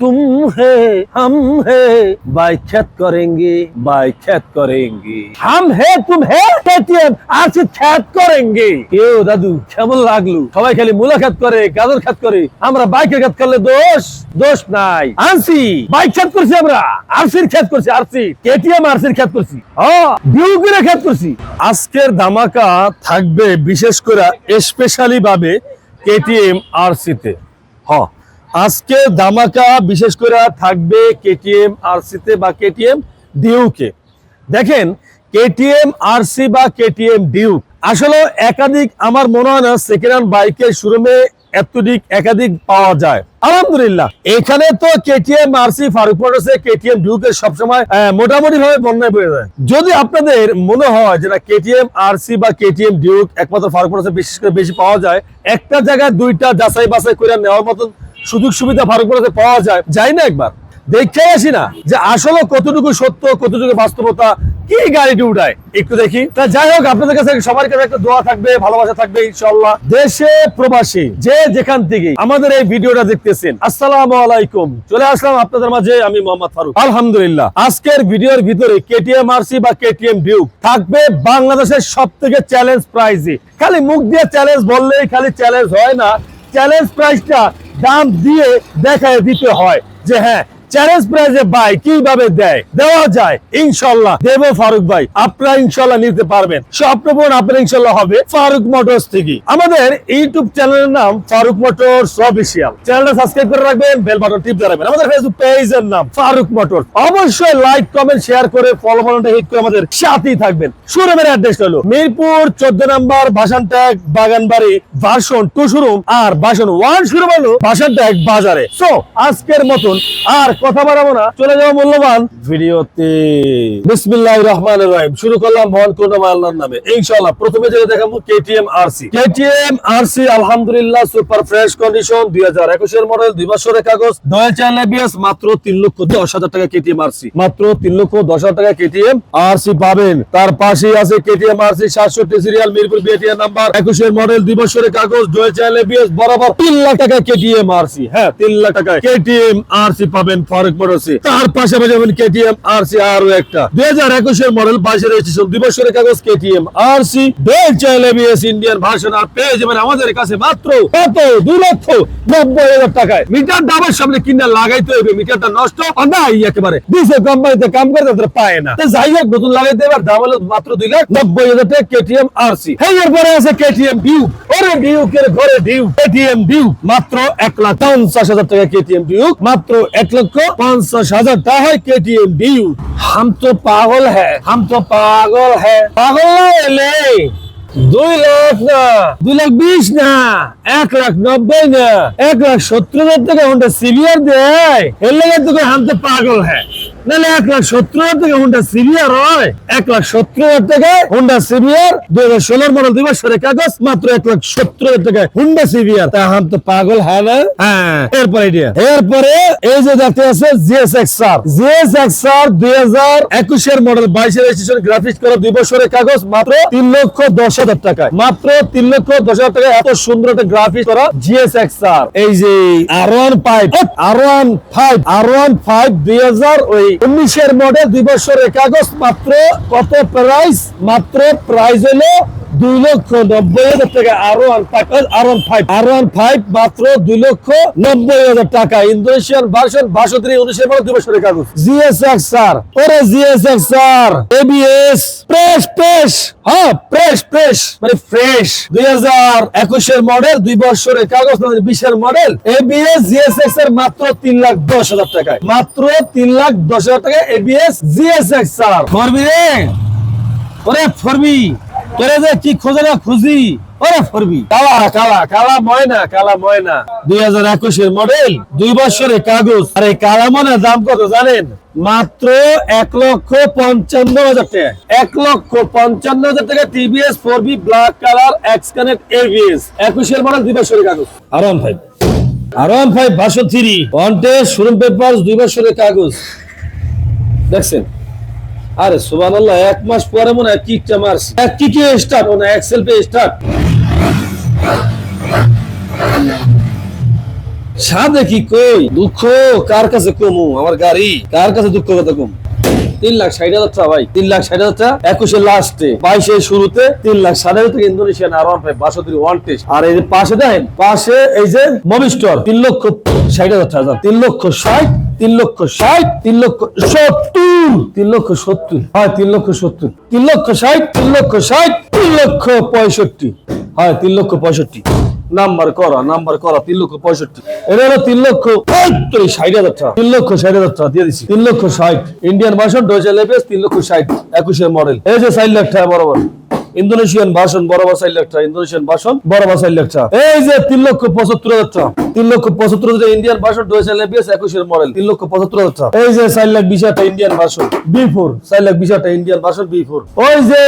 তুম হে हम হে बाइख्यात करेंगे बाइख्यात करेंगे। हम হে তুম হে পেটিএম আজকে খ্যাত করেঙ্গে কেউ দাদু কেমন লাগল সবাই খালি মূলা করে গাদর খাত করে। আমরা বাইকে খাত করলে দোষ দোষ নাই। আনসি বাইক খ্যাত করছি আমরা। আরসির খ্যাত করছি, আরসি। কেটিএম আরসির খ্যাত করছি। হ্যাঁ ডিউগিরে খ্যাত করছি। আজকের ধামাকা থাকবে বিশেষ করে স্পেশালি ভাবে কেটিএম আরসিতে। হ্যাঁ আজকে দামাকা বিশেষ করে থাকবে কেটিএম আরসিতে বা কেটিএম ডিউকে। দেখেন, কেটিএম আরসি বা কেটিএম ডিউক আসলে একাধিক, আমার মনে হয় না সেকেন্ড হ্যান্ড বাইকের শোরুমে এতদিক একাধিক পাওয়া যায়। আলহামদুলিল্লাহ, এখানে তো কেটিএম আরসি, ফারুক মোটরসে কেটিএম ডিউকের সবসময় মোটামুটি ভাবে বন্যায় পড়ে যায়। যদি আপনাদের মনে হয় যে না, কেটিএম আরসি বা কেটিএম ডিউক একমাত্র ফারুক বিশেষ করে বেশি পাওয়া যায়, একটা জায়গায় দুইটা যাচাই বাছাই করে নেওয়ার মতন সুযোগ সুবিধা মোটরসে পাওয়া যায়। যাই না একবার, দেখে আসি না যে আসলে কতটুকু সত্য, কতটুকু বাস্তবতা, কি গাড়িটি উঠায়। একটু দেখি। তা যাই হোক, আপনাদের কাছে সবার কাছে একটা দোয়া থাকবে, ভালোবাসা থাকবে ইনশাল্লাহ দেশে প্রবাসী, যে যেখান থেকে আমাদের এই ভিডিওটা দেখতেছেন, আসসালামু আলাইকুম। চলে আসলাম আপনাদের মাঝে, আমি মোহাম্মদ ফারুক। আলহামদুলিল্লাহ, আজকের ভিডিওর ভিতরে কেটিএম আরসি বা কেটিএম ডিউক থাকবে বাংলাদেশের সব থেকে চ্যালেঞ্জ প্রাইজে খালি মুখ দিয়ে চ্যালেঞ্জ বললেই খালি চ্যালেঞ্জ হয় না। চ্যালেঞ্জ প্রাইসটা দাম দিয়ে দেখায় দিতে হয় যে হ্যাঁ চ্যালেঞ্জ প্রাইজে ভাই কীভাবে দেয়? দেওয়া যায়। ইনশাল্লাহ দেব ফারুক ভাই, আপনারা ইনশাল্লাহ নিতে পারবেন। স্বপ্নপূরণ আপনার ইনশাল্লাহ হবে ফারুক মোটরস থেকে। আমাদের ইউটিউব চ্যানেলের নাম ফারুক মোটরস অফিসিয়াল চ্যানেলটা সাবস্ক্রাইব করে রাখবেন বেল বাটন টিপ রাখবেন। আমাদের ফেসবুক পেজের নাম ফারুক মোটরস। অবশ্যই লাইক কমেন্ট শেয়ার করে ফলো বাটনটা হিট করে আমাদের সাথেই থাকবেন। শোরুমের অ্যাড্রেস হলো মিরপুর চোদ্দ নম্বর ভাসান বাগানবাড়ি ভার্সন টু শোরুম আর ভার্সন ওয়ান শোরুম হলো ট্যাগ বাজারে। সো আজকের মতন আর কথা বাড়াবো না চলে যাব মূল্যবান ভিডিওতে। বিসমিল্লাহ রহমান রহিম। শুরু করলাম মহান করুণা আল্লাহর নামে। ইনশাআল্লাহ প্রথমে যেটা দেখাবো কেটিএম আরসি কেটিএম আরসি আলহামদুলিল্লাহ সুপার ফ্রেশ কন্ডিশন দুই হাজার একুশের মডেল দুই বছরের কাগজ। নয় চার এবিএস মাত্র তিন লক্ষ দশ হাজার টাকা কেটিএম আরসি মাত্র তিন লক্ষ দশ হাজার টাকা কেটিএম আরসি পাবেন। তার পাশেই আছে কেটিএম আরসি সাতষট্টি সিরিয়াল মিরপুর বিএটিএম নাম্বার একুশের মডেল দুই বছরের কাগজ। দুই চার এবিএস বরাবর তিন লাখ টাকা কেটিএম আরসি হ্যাঁ তিন লাখ টাকা কেটিএম আরসি পাবেন। ফারুক মোটরসে তার পাশাপাশি পাবেন কেটিএম আরসি আরও একটা। দুই হাজার একুশের মডেল বাইশের রেজিস্ট্রেশন দুই বছরের কাগজ KTM RC dual channel ABS Indian version আর পেয়ে যাবেন আমাদের কাছে মাত্র কত? দুই লক্ষ নব্বই হাজার টাকায়। মিটার ডাবের সামনে কিনা লাগাইতে হবে মিটারটা নষ্ট নাই একেবারে। দিছে কোম্পানিতে কাম করে তাদের পায় না। যাই হোক, নতুন লাগাইতে এবার দাম হলো মাত্র দুই লাখ নব্বই হাজার টাকা কেটিএম আরসি হ্যাঁ এরপরে আছে কেটিএম ডিউ ওরে ডিউকের ঘরে ডিউ কেটিএম ডিউ মাত্র এক লাখ পঞ্চাশ হাজার টাকা কেটিএম ডিউ মাত্র এক লক্ষ পঞ্চাশ হাজার। টাকা হয় কেটিএম ডিউ হাম তো পাগল হ্যাঁ হাম তো পাগল হ্যাঁ পাগল না এলে? দুই লাখ না। দুই লাখ বিশ না, এক লাখ নব্বই না। এক লাখ সত্তর হাজার টাকা হন্ডা সিভিয়ার দেয়। এর লাগে তোকে হামতে পাগল হ্যাঁ নাহলে এক লাখ সত্তর হাজার টাকা হোন্ডা সিভিয়ার হয়। এক লাখ সত্তর হাজার টাকায় হোন্ডা সিভিয়ার দুই হাজার ষোলোর মডেল দুই বছরের কাগজ মাত্র এক লাখ সত্তর হাজার হোন্ডা সিভিয়ার তা হাম তো পাগল হ্যাঁ না? হ্যাঁ। এরপরে এরপরে এই যে দেখতে আছে GS X R GS X R দুই হাজার একুশের মডেল বাইশের রেজিস্ট্রেশন গ্রাফিক্স করা দুই বছরের কাগজ মাত্র তিন লক্ষ দশ হাজার টাকায় মাত্র তিন লক্ষ দশ হাজার টাকায় এত সুন্দর একটা গ্রাফিক্স করা জিএস এক্স আর এই যে R one five R one five R one five দুই হাজার ওই উনিশের মডেল দুই বছরের কাগজ মাত্র কত প্রাইস মাত্র প্রাইস হলো দুই লক্ষ নব্বই হাজার টাকা R one R one five R one five মাত্র দুই লক্ষ নব্বই হাজার টাকা। ইন্দোনেশিয়ান ভার্সন বাষট্টি উনিশের মডেল দুই বছরের কাগজ। জিএস এক্স আর ওরে GS X R ABS press press হ্যাঁ প্রেস প্রেস মানে ফ্রেশ দুই হাজার একুশের মডেল দুই বছরের কাগজ মানে বিশের মডেল এবিএস জিএসএক্স এর মাত্র তিন লাখ দশ হাজার টাকায়। মাত্র তিন লাখ দশ হাজার টাকা এবিএস জিএসএক্স আর করবি রে। ওরে ফরবি। তোরে যে কি খোঁজে না খুঁজি ওরে ফরবি। কালা কালা কালা ময়না কালা ময়না। দুই হাজার একুশের মডেল দুই বছরের কাগজ। আর এই কালা ময়না দাম কত জানেন? মাত্র এক লক্ষ পঞ্চান্ন হাজার টাকা। এক লক্ষ পঞ্চান্ন হাজার টাকা TVS four V black colour X connect ABS একুশের মডেল দুই বছরের কাগজ। R one five R one five version three contest showroom paper দুই বছরের কাগজ। দেখছেন? আরে সুবান এক মাস পরে মনে হয় কিকটা মারছি। এক কিকে স্টার্ট মনে এক্সেল পে স্টার্ট সাদে কি কই? দুঃখ কার কাছে কমু? আমার গাড়ি। কার কাছে দুঃখ কথা কম? তিন লাখ ষাট হাজার টাকা ভাই। তিন লাখ ষাট হাজার টাকা একুশের লাস্টে বাইশের শুরুতে, তিন লাখ ষাট হাজার থেকে ইন্দোনেশিয়ান আর ওয়ান ফাইভ বাষট্টি ওয়ান টেস্ট আর এই পাশে দেখেন, পাশে এই যে মবিস্টর তিন লক্ষ ষাট হাজার টাকা। তিন লক্ষ ষাট তিন লক্ষ ষাট তিন লক্ষ সত্তর তিন লক্ষ সত্তর হয় তিন লক্ষ সত্তর তিন লক্ষ ষাট তিন লক্ষ ষাট তিন লক্ষ পঁয়ষট্টি হয় তিন লক্ষ পঁয়ষট্টি নাম্বার করা নাম্বার করা তিন লক্ষ পঁয়ষট্টি এটা হলো তিন লক্ষ ষাট হাজার টাকা তিন লক্ষ ষাট হাজার টাকা দিয়ে দিচ্ছি তিন লক্ষ ষাট ইন্ডিয়ান ভার্সন ডোজা লেপেস তিন লক্ষ ষাট একুশের মডেল এই যে চার লাখ টাকা বরাবর ইন্দোনেশিয়ান ভাষণ বরাবর চার লাখ, ইন্দোনেশিয়ান ভাষণ বরাবর চার লাখ। এই যে তিন লক্ষ পঁচাত্তর হাজার টাকা, তিন লক্ষ পঁচাত্তর হাজার ইন্ডিয়ান ভাষণ ডোজা লেপেস একুশের মডেল, তিন লক্ষ পঁচাত্তর হাজার টাকা। এই যে চার লাখ বিশ হাজার ইন্ডিয়ান ভাষণ বি ফোর চার লাখ বিশ হাজার ইন্ডিয়ান ভাষণ বি ফোর ওই যে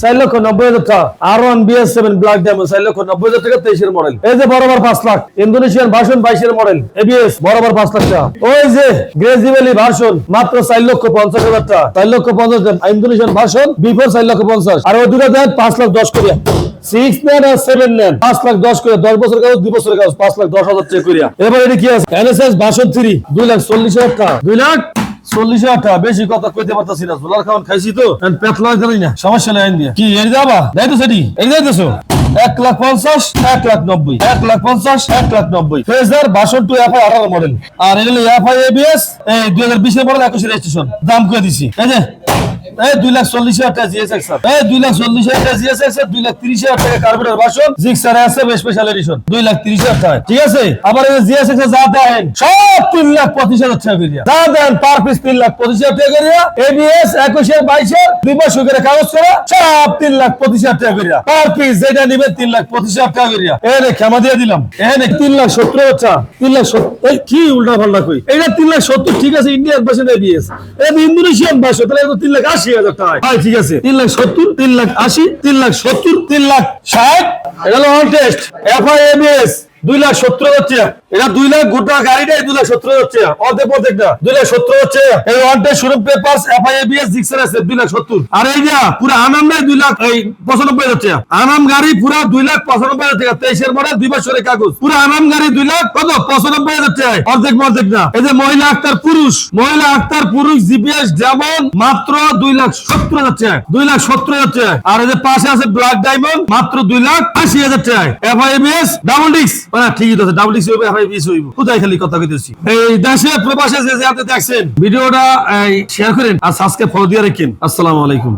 চার লক্ষ নব্বই হাজার টাকা R one BS seven black diamond চার লক্ষ নব্বই হাজার টাকা তেইশের মডেল। এই যে বরাবর পাঁচ লাখ, ইন্দোনেশিয়ান ভাষণ বাইশের মডেল এবিএস বরাবর পাঁচ লাখ টাকা। ওই যে গ্রেজিভ্যালি ভাষণ, মাত্র চার লক্ষ পঞ্চাশ হাজার টাকা, চার লক্ষ পঞ্চাশ ইন্দোনেশিয়ান ভাষণ বিফোর চার লক্ষ পঞ্চাশ। আর ওই দুটো দেন পাঁচ লাখ দশ করিয়া। সিক্স নেন আর সেভেন নেন। পাঁচ লাখ দশ দশ বছর কাগজ, দুই বছরের কাগজ, পাঁচ লাখ দশ হাজার চেক করিয়া। এবার এটা কি আছে? এনএসএস দুই লাখ চল্লিশ হাজার টাকা। দুই লাখ চল্লিশ হাজার টাকা, বেশি কথা কইতে না। খাওয়ান খাইছি তো। জানি না। সমস্যা দিয়ে। কি, এর যাবা? দেয় তো সেটি এই যাইতেছো? এক লাখ পঞ্চাশ, এক লাখ নব্বই। এক লাখ পঞ্চাশ, এক লাখ নব্বই। ফেজার বাসন টু এফআই আঠারো মডেল আর এগুলো এফআই এবিএস এই দুই হাজার বিশের মডেল একুশে রেজিস্ট্রেশন দাম করে দিছি। এই যে দুই লাখ দুই লাখ দুই লাখ হাজার টাকা ঠিক আছে? দুই কাগজ সব তিন লাখ পঁচিশ হাজার টাকা যেটা নিবে তিন লাখ পঁচিশ হাজার টাকা এনে ক্ষমা দিয়ে দিলাম। তিন লাখ তিন লাখ কি উল্টা তিন লাখ ঠিক আছে ইন্ডিয়ান এটা ইন্দোনেশিয়ান ভাষা তাহলে তিন লাখ। তিন লাখ সত্তর, তিন লাখ আশি, তিন লাখ সত্তর, তিন লাখ ষাট। এটা হলো টেস্ট এফআই এবিএস দুই লাখ সত্তর টাকা। এটা দুই লাখ গোটা গাড়িটাই দুই লাখ সত্তর হাজার অর্ধেক দুই লাখ সত্তর টাকা এই পেপার এফআই এবিএস জিক্সার আছে, দুই লাখ সত্তর। আর এই যা পুরো আনাম দুই লাখ, এই পঁচানব্বই টাকা আনাম গাড়ি পুরো দুই লাখ পঁচানব্বই তেইশের দুই বছরের কাগজ। পুরো আনাম গাড়ি দুই লাখ, কত? পঁচানব্বই অর্ধেক অর্ধেক না। এই যে মহিলা আক্তার পুরুষ, মহিলা আক্তার পুরুষ জিপিএস যেমন মাত্র দুই লাখ সত্তর হাজার টাকা দুই লাখ সত্তর হাজার টাকা আর এই যে পাশে আছে ব্ল্যাক ডায়মন্ড মাত্র দুই লাখ আশি হাজার টাকা এফআইবিএস ডাবল ডিক্স ঠিকই আছে ডাবল ডিক্স কথা আপনি দেখছেন ভিডিওটা শেয়ার করেন আর সাবস্ক্রাইব ফলো দিয়ে রাখেন। আসসালামু আলাইকুম।